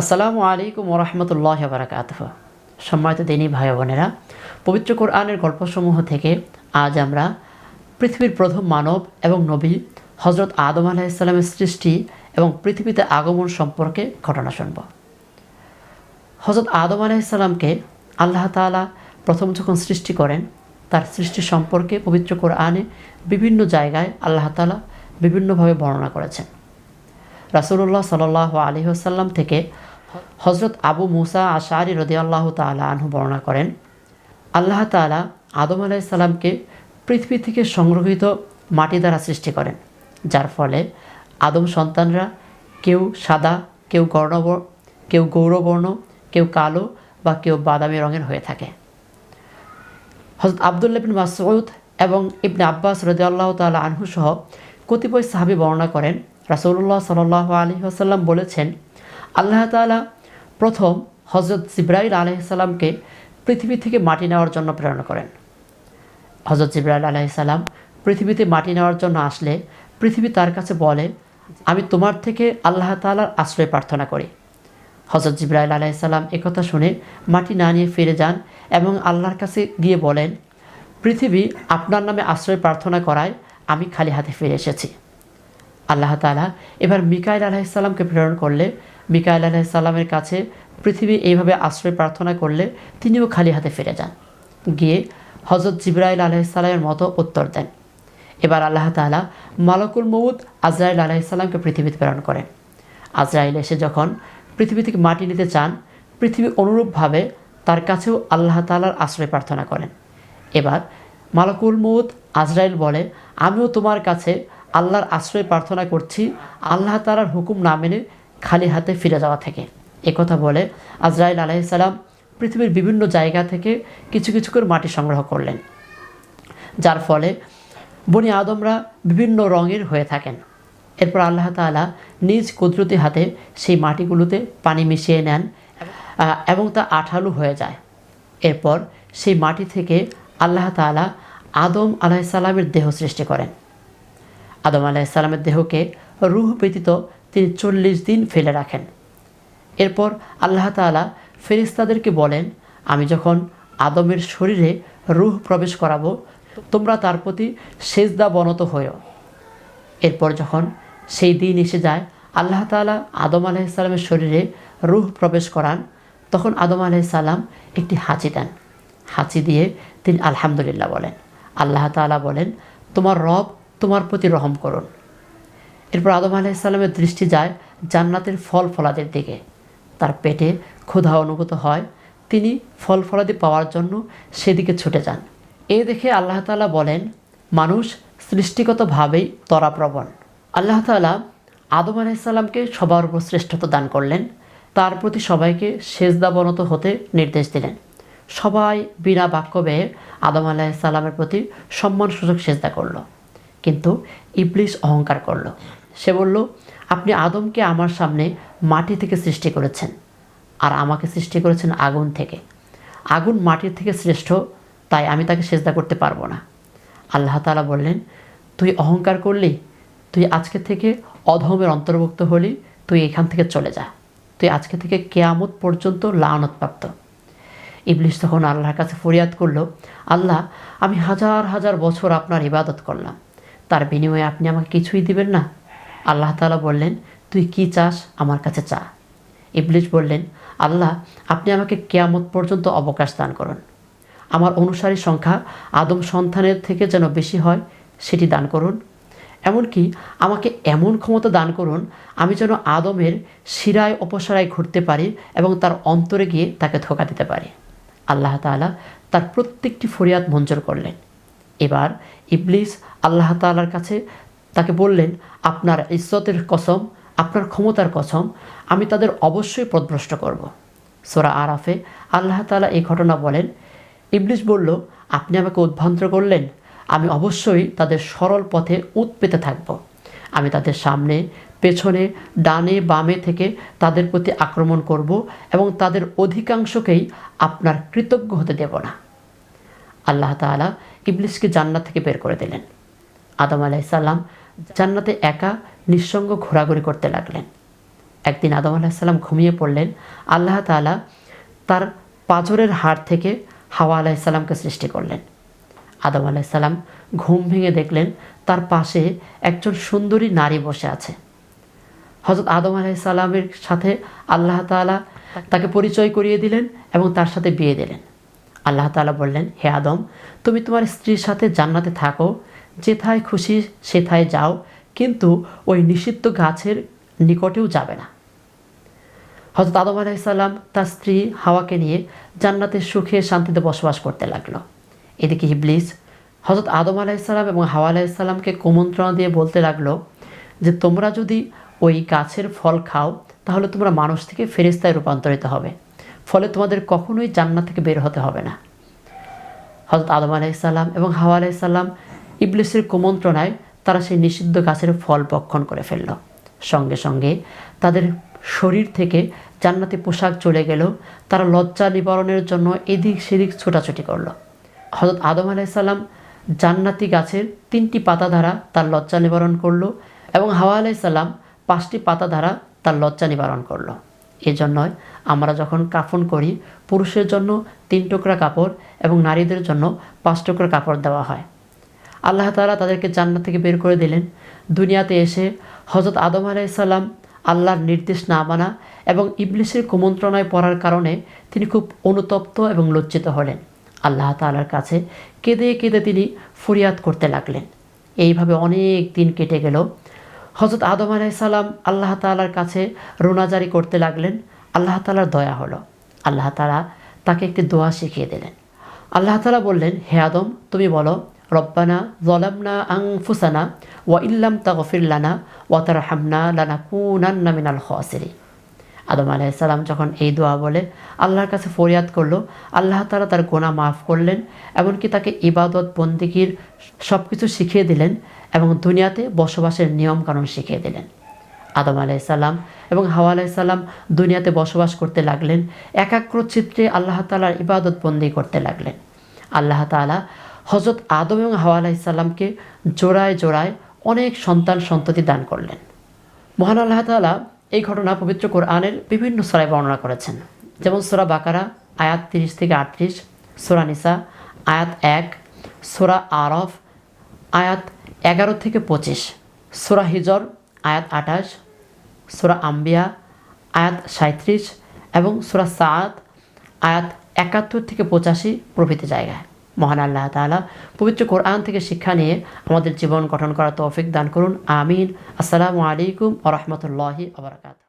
আসসালামু আলাইকুম ওরহমতুল্লাহ বারাকাত সম্মানিত দিনী ভাই বোনেরা, পবিত্র কোরআনের গল্পসমূহ থেকে আজ আমরা পৃথিবীর প্রথম মানব এবং নবী হজরত আদম আলাহিসাল্লামের সৃষ্টি এবং পৃথিবীতে আগমন সম্পর্কে ঘটনা শুনব। হজরত আদম আলাহিসাল্লামকে আল্লাহ তাআলা প্রথম যখন সৃষ্টি করেন, তার সৃষ্টি সম্পর্কে পবিত্র কোরআনে বিভিন্ন জায়গায় আল্লাহ তাআলা বিভিন্নভাবে বর্ণনা করেছেন। রাসুল্লাহ সাল আলী আসাল্লাম থেকে হজরত আবু মুসা আশারি রদি আল্লাহ তালা আনহু বর্ণনা করেন, আল্লাহ তালা আদম আলাইসাল্লামকে পৃথিবী থেকে সংগ্রহিত মাটি দ্বারা সৃষ্টি করেন, যার ফলে আদম সন্তানরা কেউ সাদা, কেউ গর্ণব কেউ গৌরবর্ণ, কেউ কালো বা কেউ বাদামি রঙের হয়ে থাকে। হজরত আবদুল্লাহ বিন মাসউদ এবং ইবনে আব্বাস রদি আল্লাহ তালা আনহু সহ কতিপয় সাহাবি বর্ণনা করেন রাসৌল্লাহ সাল আলী আসাল্লাম বলেছেন, আল্লাহ তালা প্রথম হজরত জিব্রাইল আলহিসাল্লামকে পৃথিবী থেকে মাটি নেওয়ার জন্য প্রেরণ করেন। হজরত জিব্রাইল আলহিসাল্লাম পৃথিবীতে মাটি নেওয়ার জন্য আসলে, পৃথিবী তার কাছে বলে, আমি তোমার থেকে আল্লাহ তালার আশ্রয় প্রার্থনা করি। হজরত জিব্রাইল আলাইসাল্লাম একথা শুনে মাটি না নিয়ে ফিরে যান এবং আল্লাহর কাছে গিয়ে বলেন, পৃথিবী আপনার নামে আশ্রয় প্রার্থনা করায় আমি খালি হাতে ফিরে এসেছি। আল্লাহ তালা এবার মিকাইল আলাহিসাল্লামকে প্রেরণ করলে, মিকাইল আলাহিসাল্লামের কাছে পৃথিবী এইভাবে আশ্রয় প্রার্থনা করলে তিনিও খালি হাতে ফিরে যান। গিয়ে হজরত জিব্রাইল আলাহিসাল্লামের মতো উত্তর দেন। এবার আল্লাহ তালা মালকুল মৌদ আজরাইল আলাহিসাল্লামকে পৃথিবীতে প্রেরণ করেন। আজরাইল এসে যখন পৃথিবী থেকে মাটি নিতে চান, পৃথিবী অনুরূপভাবে তার কাছেও আল্লাহ তালার আশ্রয় প্রার্থনা করেন। এবার মালকুল মৌদ আজরাইল বলে, আমিও তোমার কাছে আল্লাহর আশ্রয় প্রার্থনা করছি, আল্লাহ তালার হুকুম না মেনে খালি হাতে ফিরে যাওয়া থেকে। একথা বলে আজরাইল আলাইসাল্লাম পৃথিবীর বিভিন্ন জায়গা থেকে কিছু কিছু করে মাটি সংগ্রহ করলেন। যার ফলে বনি আদমরা বিভিন্ন রঙের হয়ে থাকেন। এরপর আল্লাহ তালা নিজ কুদরতি হাতে সেই মাটিগুলোতে পানি মিশিয়ে নেন এবং তা আঠালু হয়ে যায়। এরপর সেই মাটি থেকে আল্লাহ তালা আদম আলাহিসাল্লামের দেহ সৃষ্টি করেন। আদম আলাহিসাল্লামের দেহকে রুহ ব্যতীত তিনি চল্লিশ দিন ফেলে রাখেন। এরপর আল্লাহ তালা ফেরিস্তাদেরকে বলেন, আমি যখন আদমের শরীরে রুহ প্রবেশ করাবো, তোমরা তার প্রতি সেজদা বনত হয়েও এরপর যখন সেই দিন এসে যায়, আল্লাহ তালা আদম আলাইসাল্লামের শরীরে রুহ প্রবেশ করান, তখন আদম আলাইসাল্লাম একটি হাঁচি দেন। হাঁচি দিয়ে তিনি আলহামদুলিল্লাহ বলেন। আল্লাহ তালা বলেন, তোমার রব তোমার প্রতি রহম করুন। এরপর আদম আলাইসাল্লামের দৃষ্টি যায় জান্নাতের ফল ফলাদের দিকে। তার পেটে ক্ষুধা অনুভূত হয়। তিনি ফল ফলাদি পাওয়ার জন্য সেদিকে ছুটে যান। এ দেখে আল্লাহ তালা বলেন, মানুষ সৃষ্টিগতভাবেই তরাপ্রবণ। আল্লাহ তালা আদম আলাইসাল্লামকে সবার উপর শ্রেষ্ঠত্ব দান করলেন। তার প্রতি সবাইকে সেজদাবনত হতে নির্দেশ দিলেন। সবাই বিনা বাক্য ব্যয়ে আদম আলাইসাল্লামের প্রতি সম্মান সুযোগ সেজদা করল। কিন্তু ইবলিশ অহংকার করল। সে বলল, আপনি আদমকে আমার সামনে মাটি থেকে সৃষ্টি করেছেন আর আমাকে সৃষ্টি করেছেন আগুন থেকে। আগুন মাটির থেকে শ্রেষ্ঠ, তাই আমি তাকে সেজদা করতে পারব না। আল্লাহ তালা বললেন, তুই অহংকার করলি, তুই আজকে থেকে অধমের অন্তর্ভুক্ত হলি, তুই এখান থেকে চলে যা। তুই আজকে থেকে কেয়ামত পর্যন্ত লানতপ্রাপ্ত। ইবলিশ তখন আল্লাহর কাছে ফরিয়াদ করল, আল্লাহ, আমি হাজার হাজার বছর আপনার ইবাদত করলাম। তার বিনিময়ে আপনি আমাকে কিছুই দিবেন না। আল্লাহ তালা বললেন, তুই কি চাস? আমার কাছে চা। ইবলিশ বললেন, আল্লাহ, আপনি আমাকে কেয়ামত পর্যন্ত অবকাশ দান করুন। আমার অনুসারী সংখ্যা আদম সন্তানের থেকে যেন বেশি হয়, সেটি দান করুন। এমনকি আমাকে এমন ক্ষমতা দান করুন, আমি যেন আদমের শিরায় অপসারায় ঘুরতে পারি এবং তার অন্তরে গিয়ে তাকে ধোকা দিতে পারি। আল্লাহ তালা তার প্রত্যেকটি ফরিয়াদ মঞ্জুর করলেন। এবার ইবলিস আল্লাহ তালার কাছে তাকে বললেন, আপনার ইজ্জতের কসম, আপনার ক্ষমতার কসম, আমি তাদের অবশ্যই পদভ্রষ্ট করব। সোরা আরাফে আল্লাহ তালা এই ঘটনা বলেন। ইবলিশ বলল, আপনি আমাকে উদ্ভ্রান্ত করলেন। আমি অবশ্যই তাদের সরল পথে উৎ পেতে থাকব। আমি তাদের সামনে, পেছনে, ডানে, বামে থেকে তাদের প্রতি আক্রমণ করব এবং তাদের অধিকাংশকেই আপনার কৃতজ্ঞ হতে দেব না। আল্লাহ তালা ইবলিশকে জান্নাত থেকে বের করে দিলেন। আদম আলাইসাল্লাম জান্নাতে একা, নিঃসঙ্গ ঘোরাঘুরি করতে লাগলেন। একদিন আদম আলাহিসাল্লাম ঘুমিয়ে পড়লেন। আল্লাহ তাআলা তার পাঁজরের হাড় থেকে হাওয়া আলাহিসাল্লামকে সৃষ্টি করলেন। আদম আলাহিসাল্লাম ঘুম ভেঙে দেখলেন তার পাশে একজন সুন্দরী নারী বসে আছে। হজরত আদম আলাইসাল্লামের সাথে আল্লাহ তাআলা তাকে পরিচয় করিয়ে দিলেন এবং তার সাথে বিয়ে দিলেন। আল্লাহ তালা বললেন, হে আদম, তুমি তোমার স্ত্রীর সাথে জান্নাতে থাকো। যেথায় খুশি সেথায় যাও। কিন্তু ওই নিষিদ্ধ গাছের নিকটেও যাবে না। হজরত আদম আলাইসাল্লাম তার স্ত্রী হাওয়াকে নিয়ে জান্নাতের সুখে শান্তিতে বসবাস করতে লাগল। এদিকে ইবলিস হজরত আদম আলাইসাল্লাম এবং হাওয়া আলাইসাল্লামকে কুমন্ত্রণা দিয়ে বলতে লাগল যে, তোমরা যদি ওই গাছের ফল খাও, তাহলে তোমরা মানুষ থেকে ফেরিস্তায় রূপান্তরিত হবে। ফলে তোমাদের কখনোই জান্নাত থেকে বের হতে হবে না। হজরত আদম আলাইসাল্লাম এবং হাওয়া আলাইসাল্লাম ইবলিসের কুমন্ত্রণায় তারা সেই নিষিদ্ধ গাছের ফল ভক্ষণ করে ফেলল। সঙ্গে সঙ্গে তাদের শরীর থেকে জান্নাতি পোশাক চলে গেল। তারা লজ্জা নিবারণের জন্য এদিক সেদিক ছোটাছুটি করল। হজরত আদম আলাইসাল্লাম জান্নাতি গাছের তিনটি পাতা দ্বারা তার লজ্জা নিবারণ করল এবং হাওয়া আলাইসাল্লাম পাঁচটি পাতা দ্বারা তার লজ্জা নিবারণ করল। এজন্যই আমরা যখন কাফন করি, পুরুষের জন্য তিন টুকরা কাপড় এবং নারীদের জন্য পাঁচ টুকরা কাপড় দেওয়া হয়। আল্লাহ তাআলা তাদেরকে জান্নাত থেকে বের করে দিলেন। দুনিয়াতে এসে হজরত আদম আলাইসাল্লাম আল্লাহর নির্দেশ না মানা এবং ইবলিসের কুমন্ত্রণায় পড়ার কারণে তিনি খুব অনুতপ্ত এবং লজ্জিত হলেন। আল্লাহ তাআলার কাছে কেঁদে কেঁদে তিনি ফরিয়াদ করতে লাগলেন। এইভাবে অনেক দিন কেটে গেল। হজরত আদম আলাইসাল্লাম আল্লাহ তাআলার কাছে রোনাজারি করতে লাগলেন। আল্লাহ তাআলার দয়া হলো। আল্লাহ তালা তাকে একটি দোয়া শিখিয়ে দিলেন। আল্লাহ তাআলা বললেন, হে আদম, তুমি বলো, রব্বানা জলামনা আংফুসানা ওয়া ইল্লাম তাগফির লানা ওয়া তারহামনা লানাকুনান্না মিনাল খাসিরিন। আদম আলাইসাল্লাম যখন এই দোয়া বলে, আল্লাহর কাছে ফরিয়াদ করল, আল্লাহ তালা তার গোনা মাফ করলেন, এমনকি তাকে ইবাদত, বন্দিগির সব কিছু শিখিয়ে দিলেন। এবং দুনিয়াতে বসবাসের নিয়মকানুন শিখিয়ে দিলেন। আদম আলাইসাল্লাম এবং হাওয়া আলাইসাল্লাম দুনিয়াতে বসবাস করতে লাগলেন। একাগ্র চিত্রে আল্লাহ তালার ইবাদত বন্দি করতে লাগলেন। আল্লাহ তালা হজরত আদম এবং হাওয়া আলাইসাল্লামকে জোড়ায় জোড়ায় অনেক সন্তান সন্ততি দান করলেন। মহান আল্লাহ তাআলা এই ঘটনা পবিত্র কোরআনের বিভিন্ন সরায় বর্ণনা করেছেন। যেমন সোরা বাকারা, আয়াত তিরিশ থেকে আটত্রিশ, সোরা নিসা, আয়াত এক, সোরা আরফ, আয়াত এগারো থেকে পঁচিশ। সোরা হিজর, আয়াত আঠাশ, সোরা আম্বিয়া, আয়াত সাঁত্রিশ এবং সোরা সাত আয়াত একাত্তর থেকে পঁচাশি প্রভৃতি জায়গায়। মহান আল্লাহ তালা পবিত্র কোরআন থেকে শিক্ষা নিয়ে আমাদের জীবন গঠন করা তৌফিক দান করুন। আমিন। আসসালামু আলাইকুম আ রহমতুল্লাহি আবরকাত